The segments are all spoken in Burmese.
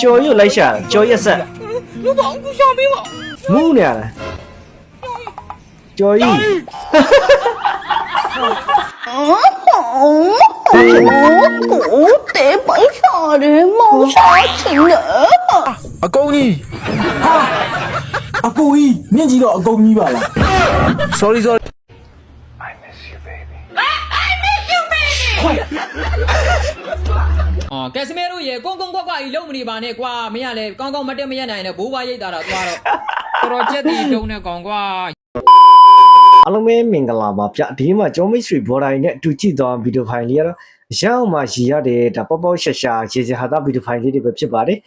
ကြော်ရွတ်လိုက်ရှာကြော်ရက်ဆက်လူပေါင်းကူရှောင်းပြီးပါမူးနေရလားကြော်ကြီးကိုတဲပိုင်ရှာရဲမောရှာချင်တယ်အကုန်ကြီးဟာအကူကြီးမြင့်ကြီးတော့အကုန်ကြီးပါလား sorry sorry I miss you baby I miss you baby အော်ကက်စမဲတို့ရေကုန်းကုန်းခွက်ခွက်ကြီးလုံးမနေပါနဲ့ကွာမင်းကလည်းကောင်းကောင်းမတက်မရက်နိုင်နဲ့ဘိုးဘွားရိတ်တာတော့သွားတော့တော်တော်ချက်တီတုံးနဲ့ကောင်ကွာအားလုံးပဲမင်္ဂလာပါဗျဒီမှာကျော်မိတ်ဆွေဘော်ဒိုင်နဲ့အတူကြည့်သွားဗီဒီယိုဖိုင်လေးကတော့ရအောင်မှရည်ရတဲ့ဒါပေါပေါရှာရှာရေစဟာတာဗီဒီယိုဖိုင်လေးတွေပဲဖြစ်ပါတယ်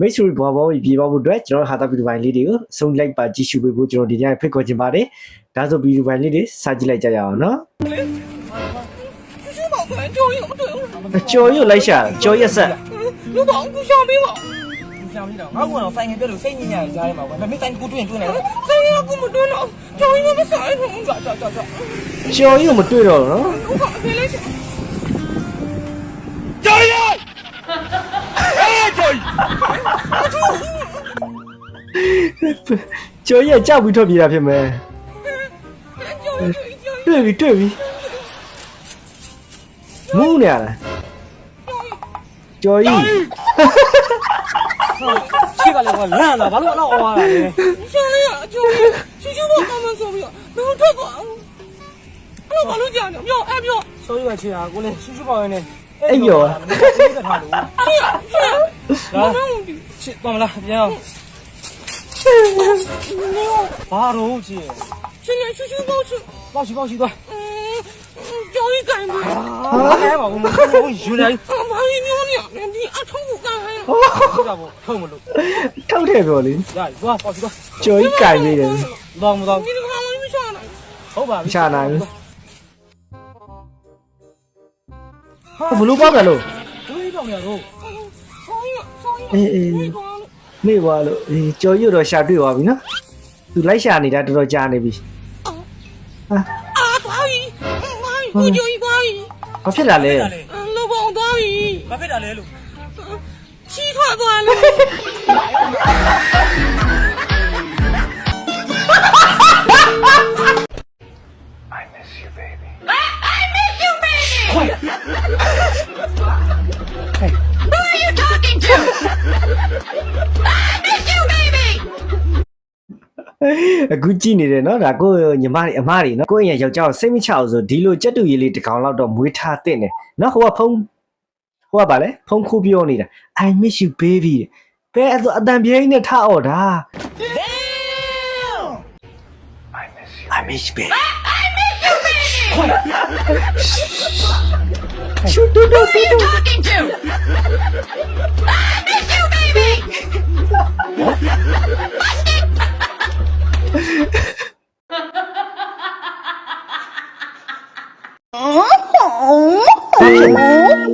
မိတ်ဆွေဘော်ဘော်ပြေပါဖို့အတွက်ကျွန်တော်ဟာတာဗီဒီယိုဖိုင်လေးတွေကိုဆုံးလိုက်ပါကြည့်ရှုပေးဖို့ကျွန်တော်ဒီညဖိတ်ခေါ်ချင်ပါတယ်ဒါဆိုဗီဒီယိုဖိုင်လေးတွေစကြည့်လိုက်ကြရအောင်နော် 有帮可就有对了， ကြော်ရွတ်လိုက်ရှာကြော်ရက်ဆက် 有帮助小兵吗？ ရှောင်းပြီးတော့ငါ့ကောင်ဆိုင်ငယ်ပြလို့စိတ်ညစ်ညစ်ကြားထဲမှာကွာမင်းဆိုင်ကိုတွင်တွင်နေတယ် 咱也不么对了，就应该没啥用，这这这这， ကြော်ရွတ်မတွေ့တော့ဘူးနော် 我看谁来想？ ကြော်ရအေးကြော်ရ ကြော်ရက်ကြောက်ပြီးထွက်ပြေးတာဖြစ်မယ် 就就 တွေ့ပြီတွေ့ပြီ မူးနေရတာကျော်ကြီးချစ်ကလည်းကလန့်လာဘာလို့အဲ့လောက်အော်ရတာလဲရှင်လေးအကျိုးကြီးချူချူတော့ကောင်းမှဆိုပြီးတော့ဘယ်လိုထွက်သွားအဲ့လိုဘာလို့ကြာနေပြောအဲ့ပြောဆိုရွယ်ချစ်ဟာကိုလည်းချူချူပေါင်းရင်းနေအဲ့ပြောအဲ့ပြောထားလို့အဲ့ဒါချစ်တော်မလားပြန်အောင်ဘာတော့ချစ်ချစ်လေးချူချူပေါင်းချူပေါင်းချူပေါင်းချူသွား 嗯嗯，交易干的。 ဟာအဲပါဘူးမဟုတ်ယူနေ 啊，妈一娘娘的，你啊，冲我干啥呀？ ဟုတ်တာပေါ့ထုံမလို့ ထောက်တယ်ပြောလေ ရပြီသွားပေါ့ရှိသွား ကြော်ကြီးကြိုင်နေတယ် တော့မတော့ 你这个妈妈没上来， ဟုတ်ပါပြီ ချာနိုင်ဘလို့ပါမယ်လို့ တွေးတော့နေတော့ sau一sau一， အေးအေး 没光了。 မေ့သွားလို့အေးကြော်ရွတ်တော့ရှာတွေ့သွားပြီနော်သူလိုက်ရှာနေတာတော်တော်ကြာနေပြီ 啊，大鱼， ကိုကျော်ကြီးသွားပြီဘာဖြစ်လာလဲလောပေါအောင်သွားပြီဘာဖြစ်တာလဲလို့ချီထွက်သွားလို့ အခုကြည့်နေတယ်နော်ဒါကိုယ့်ညီမတွေအမတွေနော်ကိုယ့်ရဲ့ယောက်ျားကိုစိတ်မချအောင်ဆိုဒီလိုကြက်တူရည်လေးတစ်ကောင်လောက်တော့မွေးထားတဲ့တယ်နော်ဟိုကဖုန်းဟိုကဗာလဲဖုန်းခိုးပြောနေတာ I miss you baby ဘယ်အဲ့ဒါအတန်ပြင်းနဲ့ထားအော်တာ I miss you baby ရှူတူတူတူတူ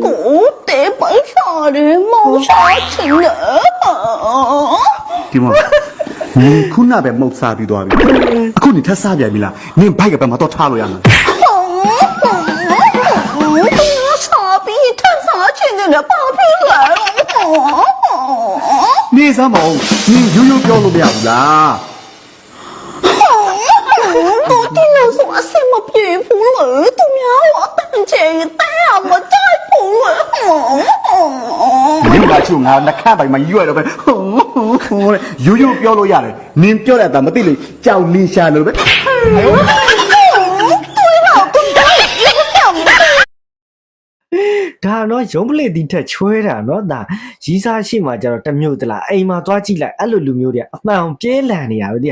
cổ để bẫy sò để mong sao chị nữa ဒီမှာနင်ခုနပဲမုတ်စားပြီးသွားပြီအခုနင်ထပ်စားပြန်ပြီလားနင်ဘိုက်ကဘယ်မှာတော့ထားလို့ရမှာ sao bị thân sao chị nữa bao phi lại နေစမ်းမအောင်နင်ရိုးရိုးပြောလို့မရဘူးလား 我听人说什么皮肤了，都没有等这带啊，我再不了。 နင်ကချို့ငါလက်ခတ်ပိုင်မှာရွရတော့ပဲဟိုးဟိုးဟိုးရိုးရိုးပြောလို့ရတယ်နင်ပြောတဲ့အတမသိလို့ကြောက်နေရှာလို့ပဲ ဒါနော်ရုံးပလေတီထက်ချွဲတာနော်ဒါရီးစားရှိမှကျတော့တစ်မျိုးတလားအိမ်မှာသွားကြည့်လိုက်အဲ့လိုလူမျိုးတွေကအမှန်အောင်ပြေးလန်နေရပဲတိ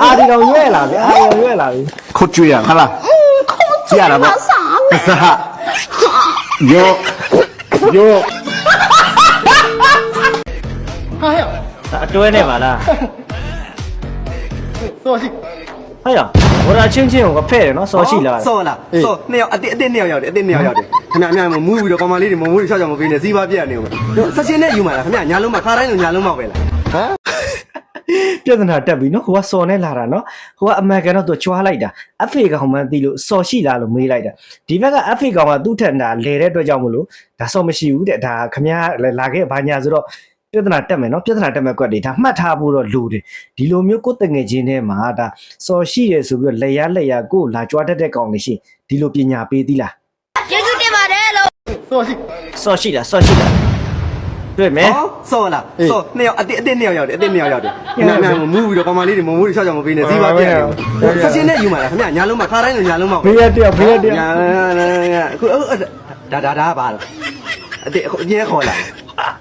အာဒီတော့ရွဲ့လာပြီအာဒီတော့ရွဲ့လာပြီခုတ်ကျွေးရဟုတ်လားကြည့်ရတာပေါ့အစဟယောယောဟာယောအတွဲနဲ့ပါလားဆောရှိဟာယောဘောရာချင်းချင်းကိုဖဲ့တယ်နော်ဆောရှိလာဆောလားဆောနှစ်ယောက်အတိအတိနှစ်ယောက်ရောက်တယ်အတိနှစ်ယောက်ရောက်တယ်ခင်ဗျာအများမမူးပြီးတော့ကောင်မလေးတွေမမူးတွေရှောက်ချောင်မပေးနဲ့စီးပါပြက်နေဦးဆက်ချင်းနဲ့ယူမှာလားခင်ဗျာညာလုံးမှာခါတိုင်းလုံးညာလုံးမှာပဲလား ပြဿနာတက်ပြီနော်ဟိုကစော်နဲ့လာတာနော်ဟိုကအမေကန်တော့သူချွားလိုက်တာအဖေကောင်မှန်းသိလို့စော်ရှိလားလို့မေးလိုက်တာဒီဘက်ကအဖေကောင်ကသူ့ထက်တာလဲတဲ့အတွက်ကြောင့်မလို့ဒါစော်မရှိဘူးတဲ့ဒါခမရလာခဲ့ဘာညာဆိုတော့ပြဿနာတက်မယ်နော်ပြဿနာတက်မဲ့ကွက်တွေဒါမှတ်ထားဖို့တော့လိုတယ်ဒီလိုမျိုးကိုယ်တငယ်ချင်းထဲမှာဒါစော်ရှိတယ်ဆိုပြီးတော့လက်ရလက်ရကိုယ်လာကြွားတတ်တဲ့ကောင်တွေရှိဒီလိုပညာပေးသီးလားကျေးဇူးတင်ပါတယ်လို့စောရှိစော်ရှိလားစော်ရှိလား တွေ့မယ် ဟောစောလားစောနှစ်ယောက်အတစ်အတစ်နှစ်ယောက်ရောက်တယ်အတစ်နှစ်ယောက်ရောက်တယ်ခင်ဗျအများမမူးပြီးတော့ကောင်မလေးတွေမမူးတွေရှောက်ကြောင်မပေးနဲ့စီးပွားပြက်နေဦးဆက်ချင်းနဲ့ယူမှာလားခင်ဗျညာလုံးမှာခါတိုင်းလိုညာလုံးမှာပဲ ဘေးရတယောက်ဘေးရတယောက် ညာအခုဒါဒါဒါပါလားအတစ်အခုအရင်ခေါ်လာ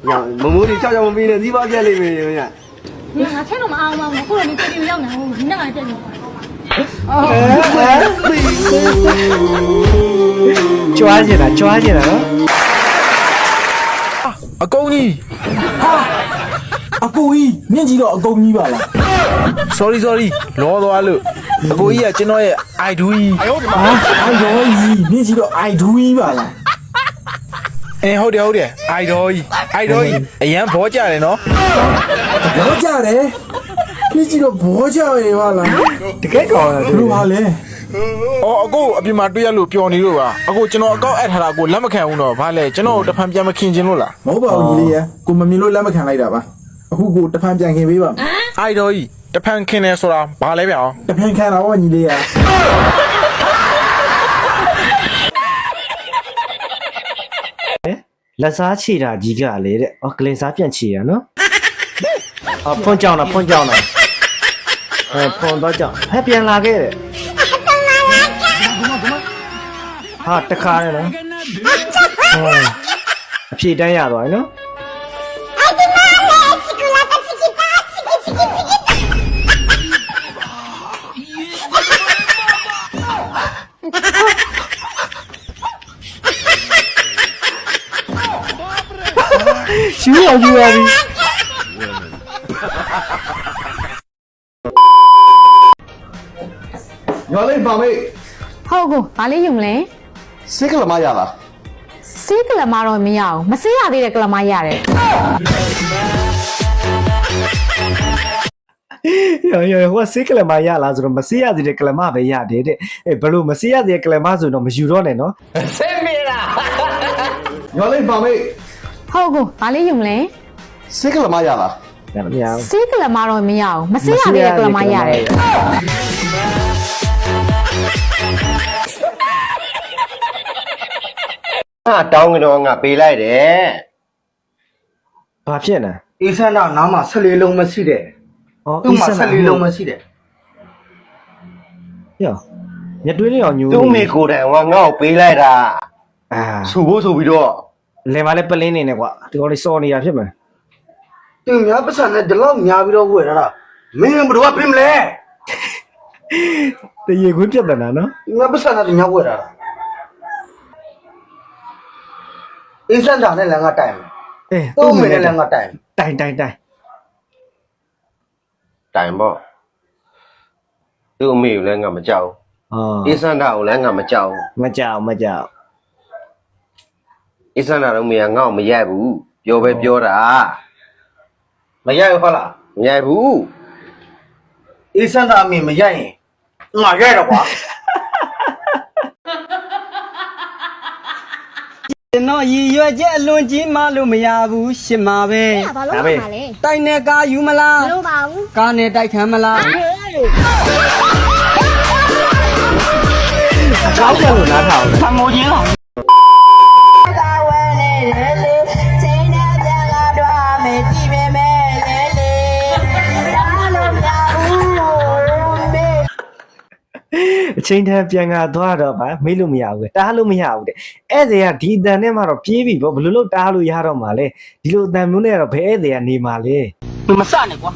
ညာမမူးတွေရှောက်ကြောင်မပေးနဲ့စီးပွားပြက်လိမ့်မယ်ခင်ဗျ 你拿钱都没熬嘛，我后来你这里要拿我，你那还这里。 ကြွားနေတာကြွားနေတာနော် အကုန်းကြီးဟာအကိုကြီးမြင့်ကြီးတော့အကုန်းကြီးပါလား sorry sorry လောသွားလို့အကိုကြီးကကျွန်တော်ရဲ့ idol ကြီးဟာအိုင်တော်ကြီးမြင့်ကြီးတော့အိုင်ဒူကြီးပါလားအင်းဟုတ်တယ်ဟုတ်တယ် idol ကြီး idol ကြီးအရန်ဘောကြတယ်နော်ဘောကြတယ်မြင့်ကြီးတော့ဘောကြရေပါလားတကယ်ကောင်းတယ်ဘယ်လိုပါလဲ အော်အကိုအပြင်မှာတွေ့ရလို့ပျော်နေလို့ပါအကိုကျွန်တော်အကောက်အပ်ထားတာကိုလက်မခံဘူးတော့ဗာလဲကျွန်တော်တဖန်ပြန်မခင်ခြင်းလို့လားမဟုတ်ပါဘူးကြီးလေးရကိုမမြင်လို့လက်မခံလိုက်တာပါအခုကိုတဖန်ပြန်ခင်ပေးပါမယ် idol ကြီးတဖန်ခင်တယ်ဆိုတာဘာလဲဗျအောင်တဖန်ခံတာပေါ့ညီလေးရလက်စားချီတာကြီးကလေတဲ့အော်ကလင်စားပြန်ချီရနော်အော်ဖွန်ကြောင်တာဖွန်ကြောင်တာအဲဖွန်တော့ကြောင်ဟဲ့ပြန်လာခဲ့တဲ့ ဟာတခါနဲ့နော်ဟောအဖြေတန်းရသွားပြီနော်ရှူအောင်ယူရပြီညော်လေးပါမေးဟုတ်ကိုဘာလေးယူမလဲ စိတ်ကလမရလားစီးကလမတော့မရအောင်မစေးရသေးတဲ့ကလမရတယ်ရောရောဟိုကစေးကလမရလားဆိုတော့မစေးရသေးတဲ့ကလမပဲရတယ်တဲ့အဲဘလို့မစေးရသေးတဲ့ကလမဆိုတော့မယူတော့နဲ့နော်ညော်လေးပါမေးဟုတ်ကိုဘာလေးယူမလဲစိတ်ကလမရလားဒါမရဘူးစီးကလမတော့မရအောင်မစေးရသေးတဲ့ကလမရတယ်ဟာ တောင်းကတော့ငါပေးလိုက်တယ်ဘာဖြစ်နေအေးဆန်းတော့နားမှာဆက်လေးလုံးမရှိတယ်ဩသူ့မှာဆက်လေးလုံးမရှိတယ်ရောညတွင်းလေးအောင်ညူသူ့မိကိုယ်တိုင်ကငါ့ကိုပေးလိုက်တာအာဆူဖို့ဆိုပြီးတော့လင်မလေးပလင်းနေနဲ့ကွာဒီကောင်လေးစော်နေတာဖြစ်မယ်သူများပတ်စံနဲ့ဒီလောက်များပြီးတော့ဝယ်တာမင်းဘယ်တော့ပြင်မလဲတရေခွင်းပြတ်တယ်နော်သူများပတ်စံနဲ့ညဝယ်တာ အေးဆန်းတာနဲ့လည်းငါတိုင်မယ်အေးသူ့မိနဲ့လည်းငါတိုင်တိုင်တိုင်တိုင်တိုင်ပေါ့သူ့အမေကိုလည်းငါမကြောက်ဟောဘူးအေးစန္ဒာကိုလည်းငါမကြောက်ဘူးမကြောက်မကြောက်အေးစန္ဒာတော့မေကငါ့ကိုမရိုက်ဘူးပြောပဲပြောတာမရိုက်ဘူးဟုတ်လားမရိုက်ဘူးအေးဆန်းတာအမေမရိုက်ရင်ငါရိုက်တော့ကွာ ကျွန်တော်ရည်ရွယ်ချက်အလွန်ကြီးမှလို့မရဘူးရှင်ပါပဲဘာလို့လဲလဲတိုက်နဲ့ကားယူမလားမလို့ပါဘူးကားနဲ့တိုက်ခံမလားအကောက်ပြလို့နားထောင်အမိုးချင်းလား အချိန်တန်ပြန်ကသွားတော့ဗာမေးလို့မရဘူးတားလို့မရဘူးတဲ့ဧည့်သည်ကဒီအတန်နဲ့မှတော့ပြေးပြီပေါ့ဘယ်လိုလုပ်တားလို့ရတော့မှာလဲဒီလိုအတန်မျိုးနဲ့တော့ဘယ်ဧည့်သည်ကနေမှာလဲမစနဲ့ကွာ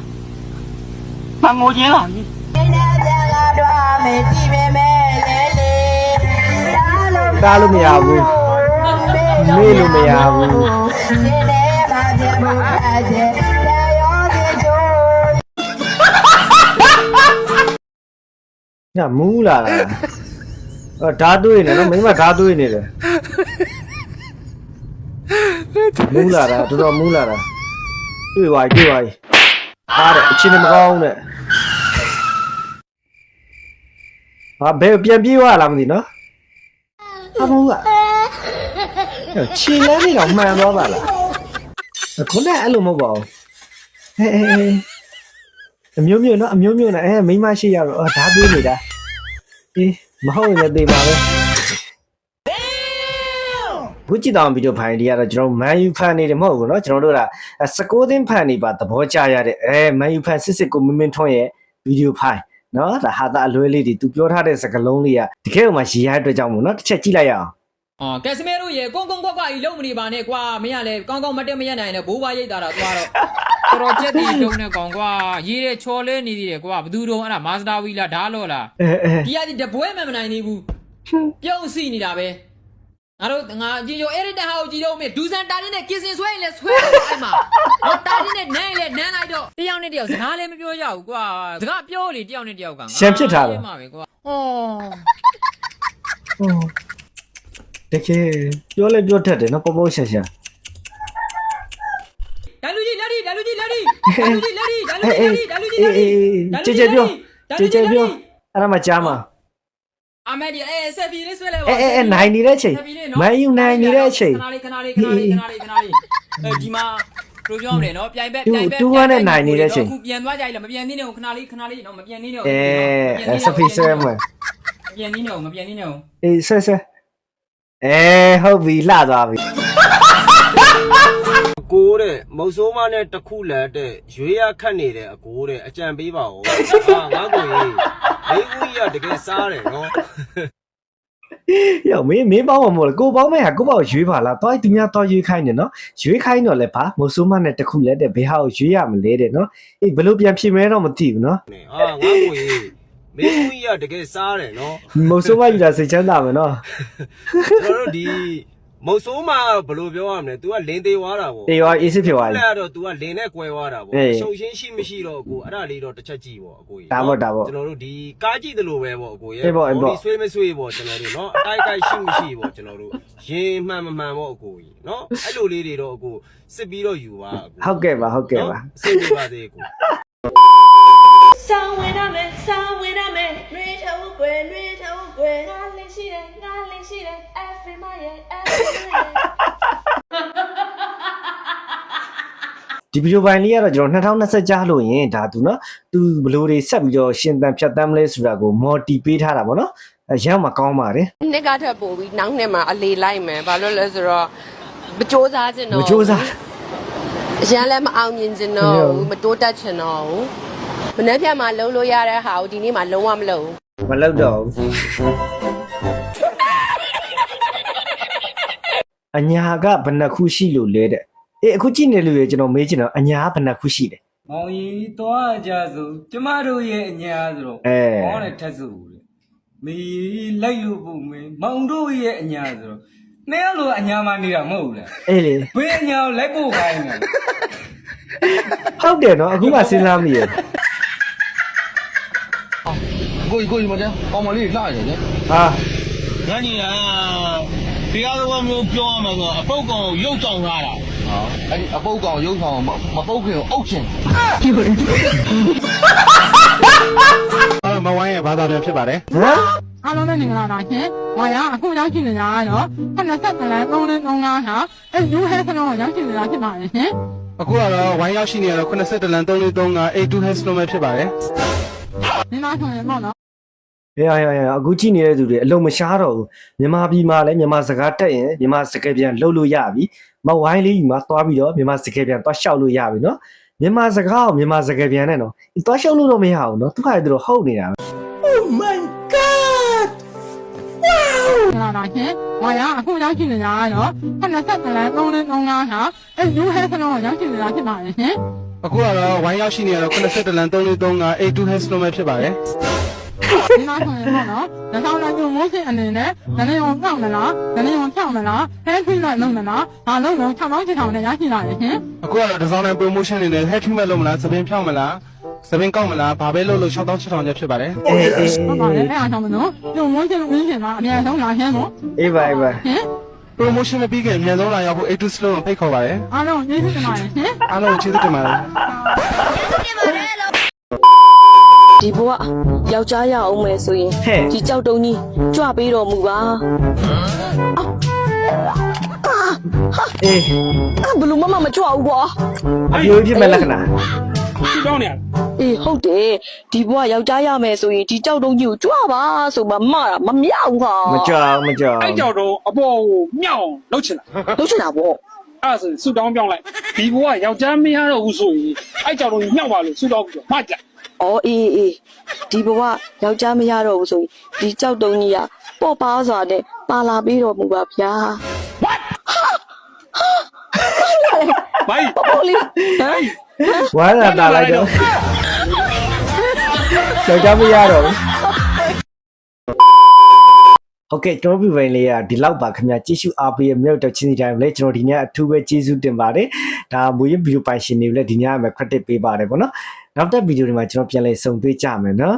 အမိုးချင်းလားတားလို့မရဘူး Baby, မေ့လို့မရဘူး ညမူးလာတာအော်ဓာတ်တွေးနေနော်မိမဓာတ်တွေးနေတယ်မူးလာတာတော်တော်မူးလာတာတွေ့ပါတွေ့ပါအားတဲ့အချင်းမကောင်းနဲ့ဟာဘယ်ပြန်ပြေးသွားလားမသိနော်အမေကခြေလမ်းနေတော့မှန်သွားပါလားခုနကအဲ့လိုမဟုတ်ပါဘူးဟဲ့ဟဲ့ဟဲ့ အမျိုးမျိုးနော်အမျိုးမျိုးနော်အဲမိမရှိရတော့ဓာတ်တွေးနေတာ အေးမဟုတ်ရင်လည်းသေပါပဲခုကြည့်တော့ဗီဒီယိုဖိုင်တွေကတော့ကျွန်တော်မန်ယူဖန်နေတယ်မဟုတ်ဘူးเนาะကျွန်တော်တို့က16သင်းဖန်နေပါသဘောကျရတဲ့အဲမန်ယူဖန်စစ်စစ်ကိုမင်းမင်းထွန်းရဲ့ဗီဒီယိုဖိုင်เนาะဒါဟာတာအလွဲလေးတွေသူပြောထားတဲ့စကားလုံးလေးကတကယ်မှရည်ရတဲ့အတွက်ကြောင့်မို့เนาะတစ်ချက်ကြည့်လိုက်ရအောင် အော်ကက်စမဲတို့ရေကုန်းကုန်းခွက်ခွက်ကြီးလုံးမနေပါနဲ့ကွာမင်းကလည်းကောင်းကောင်းမတက်မရက်နိုင်နဲ့ဘိုးဘွားရိတ်တာတော့သွားတော့တော်တော်ချက်တီတုံးနဲ့ကောင်ကွာရေးတဲ့ချော်လဲနေသေးတယ်ကွာဘသူတုံးအဲ့ဒါမာစတာဝီလားဓာတ်လော့လားအဲအဲဒီကဒီတပွဲမှမနိုင်သေးဘူးပြုံးစီနေတာပဲငါတို့ငါကြည်ကြိုအဲ့ဒီတဟာကိုကြည်တော့မေဒူဆန်တာတင်းနဲ့ကင်စင်ဆွဲရင်လည်းဆွဲတယ်အဲ့မှာတော့တာတင်းနဲ့နန်းရင်လည်းနန်းလိုက်တော့တယောက်နဲ့တယောက်စကားလည်းမပြောရဘူးကွာစကားပြောလေတယောက်နဲ့တယောက်ကရှမ်းဖြစ်ထားတယ်မှာပဲကွာဩဟို တကယ်ပြောလဲပြောထက်တယ်နော်ပေါ့ပေါ့ရှာရှာဒါလူကြီးလာဒီဒါလူကြီးလာဒီဒါလူကြီးလာဒီဒါလူကြီးလာဒီဒါလူကြီးလာဒီကြည်ကြပြောကြည်ကြပြောအဲ့ဒါမှကြားမှာအမေဒီအဲဆက်ပြီးလေးဆွဲလဲပါအဲအဲနိုင်နေတဲ့အချိန်မန်ယူနိုင်နေတဲ့အချိန်ခဏလေးခဏလေးခဏလေးခဏလေးခဏလေးအဲဒီမှာဘယ်လိုပြောမလဲနော်ပြိုင်ဘက်ပြိုင်ဘက်တူကနဲ့နိုင်နေတဲ့အချိန်အခုပြန်သွားကြရည်လားမပြန်သေးနဲ့ခဏလေးခဏလေးနော်မပြန်သေးနဲ့အဲဆက်ပြီးဆွဲမယ်ပြန်သေးနဲ့မပြန်သေးနဲ့အေးဆက်ဆက် အဲဟုတ်ပြီလှသွားပြီအကိုတဲ့မုတ်ဆိုးမနဲ့တခုလက်တဲ့ရွေးရခတ်နေတဲ့အကိုတဲ့အကြံပေးပါဦးဟာငါကိုကြီးလေးဦးကြီးကတကယ်စားတယ်နော်ယောမင်းမင်းပေါင်းမှာမဟုတ်လားကိုပေါင်းမဲ့ဟာကိုပေါ့ရွေးပါလားတွားသူများတွားရွေးခိုင်းတယ်နော်ရွေးခိုင်းတော့လဲပါမိုးဆိုးမနဲ့တခုလဲတဲ့ဘယ်ဟာကိုရွေးရမလဲတဲ့နော်အေးဘယ်လိုပြန်ပြင်မဲတော့မသိဘူးနော်ဟာငါကိုကြီး မင်းဦးကြီးကတကယ်စားတယ်နော်မုတ်ဆိုးမယူတာစိတ်ချမ်းသာမယ်နော်ကျွန်တော်တို့ဒီမုတ်ဆိုးမဘယ်လိုပြောရမလဲ तू ကလင်းသေးွားတာပေါ့တေရောအေးစစ်ဖြစ်သွားပြီ အဲ့တော့ तू ကလင်းနဲ့ကွဲွားတာပေါ့အေးရှုံရှင်းရှိမရှိတော့အကိုအဲ့ဒါလေးတော့တစ်ချက်ကြည့်ပေါ့အကိုကြီးဒါပေါ့ဒါပေါ့ကျွန်တော်တို့ဒီကားကြည့်သလိုပဲပေါ့အကိုရဲ့အေးပေါ့အေးပေါ့ ဒီဆွေးမဆွေးပေါ့ကျွန်တော်တို့နော်အတိုက်အတိုက်ရှိမရှိပေါ့ကျွန်တော်တို့ရင်မှန်မမှန်ပေါ့အကိုကြီးနော်အဲ့လိုလေးတွေတော့အကိုစစ်ပြီးတော့ယူပါအကို ဟုတ်ကဲ့ပါဟုတ်ကဲ့ပါ နော်စိတ်ပြပါသေးကို ဆောင်းဝင်ရမယ်ဆောင်းဝင်ရမယ်နှွေးထုံးကွယ်နှွေးထုံးကွယ်ငါလေးရှိတယ်ငါလေးရှိတယ် every my every ဒီဗီဒီယိုပိုင်းလေးကတော့ကျွန်တော်2020ကြားလို့ရင်ဒါသူနော်သူဘယ်လိုတွေဆက်ပြီးတော့ရှင်သန်ဖြတ်သန်းမလဲဆိုတာကိုမော်တီပေးထားတာပေါ့နော်အရမ်းမကောင်းပါတယ်နှစ်ကထပ်ပို့ပြီးနောက်နှစ်မှာအလေလိုက်မယ်ဘာလို့လဲဆိုတော့မစ조사ချင်မတော့ကြိုးစားအရန်လည်းမအောင်မြင်ချင်တော့မရဘူးဘူးမတိုးတက်ချင်တော့ဘူး မနေ့ဖြန်မှာလုံးလို့ရတဲ့ဟာကိုဒီနေ့မှာလုံးဝမလုံးဘူးမလုပ်တော့ဘူးအညာကဘယ်နှခုရှိလို့လဲတဲ့အေးအခုကြည့်နေလို့ရကျွန်တော်မေးချင်တော့အညာကဘယ်နှခုရှိတယ်မောင်ကြီးသွားကြစို့ကျမတို့ရဲ့အညာဆိုတော့အဲမောင်းနဲ့ထက်စို့လေမီလိုက်လို့ဖို့မေမောင်တို့ရဲ့အညာဆိုတော့နေရလို့အညာမနေတာမဟုတ်ဘူးလားအေးလေဘယ်အညာကိုလိုက်ဖို့ခိုင်းလဲဟုတ်တယ်နော်အခုမှစဉ်းစားမိရ ကိုကြီးကိုကြီးမတဲ့ကောင်းမလေးလှရတယ်လေဟာငါညီကတရားတော်မျိုးပြောရမှာဆိုအပုတ်ကောင်ရုပ်ဆောင်ထားတာဟာအဲ့ဒီအပုတ်ကောင်ရုပ်ဆောင်မမပုတ်ခင်ကိုအုတ်ချင်မဝိုင်းရဲ့ဘာသာပြန်ဖြစ်ပါတယ်ဟမ်အားလုံးပဲမင်္ဂလာပါရှင်။ဘာရအခုရောက်ရှိနေတာကတော့80လမ်း3လမ်း3လမ်းဟာအဲယူဟဲဆလုံးကိုရောက်ရှိနေတာဖြစ်ပါတယ်ရှင်အခုကတော့ဝိုင်းရောက်ရှိနေရတော့82လန်3435 82 has လုံးပဲဖြစ်ပါတယ်။ဒီမှာဆိုရင်ပေါ့နော် ဟဲ့ဟဲ့ဟဲ့အခုကြည့်နေတဲ့သူတွေအလုံးမရှားတော့ဘူးမြန်မာပြည်မှာလည်းမြန်မာစကားတက်ရင်မြန်မာစကားပြန်လှုပ်လို့ရပြီမဝိုင်းလေးကြီးမှာသွားပြီးတော့မြန်မာစကားပြန်သွားလျှောက်လို့ရပြီနော်မြန်မာစကားကိုမြန်မာစကားပြန်နဲ့နော်သွားလျှောက်လို့တော့မရဘူးနော်သူကလည်းသူတို့ဟုတ်နေတာပဲ။မင်္ဂလာပါရှင်။ဘာရအခုရောက်ရှိနေတာကတော့80လမ်း3လမ်း3လမ်းဟာအဲယူဟဲဆလုံးကိုရောက်ရှိနေတာဖြစ်ပါတယ်ရှင်အခုကတော့ဝိုင်းရောက်ရှိနေရတော့82လန်3435 82 has လုံးပဲဖြစ်ပါတယ် ဒီမှာဆိုရင်ပေါ့နော်ဒါဆောင်လာမျိုးမိုးစင်အနေနဲ့နည်းနည်းအောင်ဖြောင်းမလားနည်းနည်းအောင်ဖြောင်းမလားဟဲထွေးလိုက်လုံးမလားဘာလုံးလုံး6ပေါင်း6ထောင်နဲ့ရရှိလာတယ်ရှင်အခုကတော့ဒီဇိုင်းနဲ့ promotion နေတယ် head to မဲ့လို့မလားသပင်းဖြောင်းမလားသပင်းကောက်မလားဘာပဲလုပ်လို့6000 6000ကျဖြစ်ပါတယ်အေးအေးဟုတ်ပါလေအဲ့အားကြောင့်မလို့ဒီမိုးစင်မင်းရှင်ကအများဆုံးလာရှင်းတော့အေးပါအေးပါရှင် promotion မပြီးခင်အမြန်ဆုံးလာရောက်ဖို့ A2 slow ကိုဖိတ်ခေါ်ပါတယ်အားလုံးကျေးဇူးတင်ပါတယ်ရှင်အားလုံးကိုကျေးဇူးတင်ပါတယ် ဒီဘဝယောက်ျားရအောင်မယ်ဆိုရင်ဟဲ့ ဒီကြောက်တုံးကြီးကြွပေးတော်မူပါအေးအာဘယ်လို့မမမကြွဘူးကွာအပြိုဖြစ်မဲ့လက္ခဏာဒီကောင်းနေရအေးဟုတ်တယ်ဒီဘဝယောက်ျားရမယ်ဆိုရင်ဒီကြောက်တုံးကြီးကိုကြွပါဆိုမှမတာမမြောက်ပါမကြောက်မကြောက်အဲ့ကြောင့်တော့အပေါ်ကိုမြောက်အောင်လုပ်ချင်တာလုပ်ချင်တာပေါ့ အဲ့ဒါဆိုဆူတောင်းပြောင်းလိုက်ဒီဘဝယောက်ျားမရတော့ဘူးဆိုရင်အဲ့ကြောင့်တော့မြောက်ပါလို့ဆူတောင်းပြီးတော့မှကြ အော်အေးအေးဒီဘဝယောက်ျားမရတော့ဘူးဆိုရင်ဒီကြောက်တုံးကြီးကပေါ့ပါစွာနဲ့ပါလာပေးတော်မူပါဗျာမိုင်းပေါ့လေးဟမ်ဝါရတာလိုက်တော့ကြောက်ကြမရတော့ဘူး ဟုတ်ကဲ့ကျွန်တော်ပြပိုင်းလေးကဒီလောက်ပါခင်ဗျာကြည့်ရှုအားပေးရမြောက်တော့ချင်းစီတိုင်းလည်းကျွန်တော်ဒီညအထူးပဲကျေးဇူးတင်ပါတယ်ဒါမူရင်းဗီဒီယိုပိုင်ရှင်တွေလည်းဒီညမှာ credit ပေးပါတယ်ပေါ့နော်နောက်တဲ့ဗီဒီယိုတွေမှာကျွန်တော်ပြန်လည်ဆုံတွေ့ကြမယ်နော်